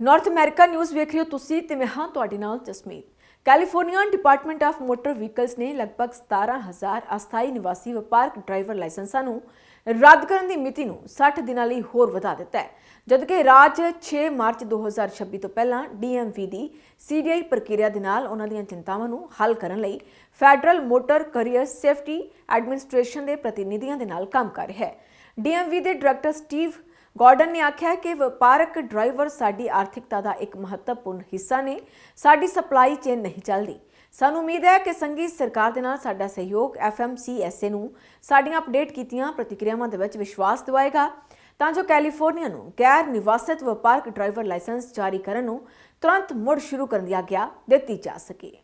North America news ਵੇਖ ਰਹੇ ਹੋ ਤੁਸੀਂ ਤੇ ਮੈਂ ਹਾਂ ਤੁਹਾਡੇ ਨਾਲ Jasmeet. California department of motor vehicles ਨੇ ਲਗਭਗ 17000 ਅਸਥਾਈ ਨਿਵਾਸੀ ਵਪਾਰਕ ਡਰਾਈਵਰ ਲਾਇਸੈਂਸਾਂ ਨੂੰ ਰੱਦ ਕਰਨ ਦੀ ਮਿਤੀ ਨੂੰ 60 ਦਿਨਾਂ ਲਈ ਹੋਰ ਵਧਾ ਦਿੱਤਾ ਹੈ। ਜਦਕਿ ਰਾਜ 6 ਮਾਰਚ 2026 ਤੋਂ ਪਹਿਲਾਂ ਡੀਐਮਵੀ ਦੀ ਸੀਡੀਆਈ ਪ੍ਰਕਿਰਿਆ ਦੇ ਨਾਲ ਉਹਨਾਂ ਦੀਆਂ ਚਿੰਤਾਵਾਂ ਨੂੰ ਹੱਲ ਕਰਨ ਲਈ federal motor carrier safety administration ਦੇ ਪ੍ਰਤੀਨਿਧੀਆਂ ਦੇ ਨਾਲ ਕੰਮ ਕਰ ਰਿਹਾ ਹੈ। ਡੀਐਮਵੀ ਦੇ ਡਾਇਰੈਕਟਰ ਸਟੀਵ ਗਾਰਡਨ ਨੇ ਆਖਿਆ ਕਿ ਵਪਾਰਕ ਡਰਾਈਵਰ ਸਾਡੀ ਆਰਥਿਕਤਾ ਦਾ ਇੱਕ ਮਹੱਤਵਪੂਰਨ ਹਿੱਸਾ ਨੇ, ਸਾਡੀ ਸਪਲਾਈ ਚੇਨ ਨਹੀਂ ਚੱਲਦੀ। ਸਾਨੂੰ ਉਮੀਦ ਹੈ ਕਿ ਸੰਘੀ ਸਰਕਾਰ ਦੇ ਨਾਲ ਸਾਡਾ ਸਹਿਯੋਗ ਐਫਐਮਸੀਐਸਏ ਨੂੰ ਸਾਡੀਆਂ ਅਪਡੇਟ ਕੀਤੀਆਂ ਪ੍ਰਤੀਕਿਰਿਆਵਾਂ ਦੇ ਵਿੱਚ ਵਿਸ਼ਵਾਸ ਦਿਵਾਏਗਾ। ਤਾਂ ਜੋ ਕੈਲੀਫੋਰਨੀਆ ਨੂੰ ਗੈਰ ਨਿਵਾਸਤ ਵਪਾਰਕ ਡਰਾਈਵਰ ਲਾਇਸੈਂਸ ਜਾਰੀ ਕਰਨ ਨੂੰ ਤੁਰੰਤ ਮੁੜ ਸ਼ੁਰੂ ਕਰਨ ਦੀ ਆਗਿਆ ਦਿੱਤੀ ਜਾ ਸਕੇ।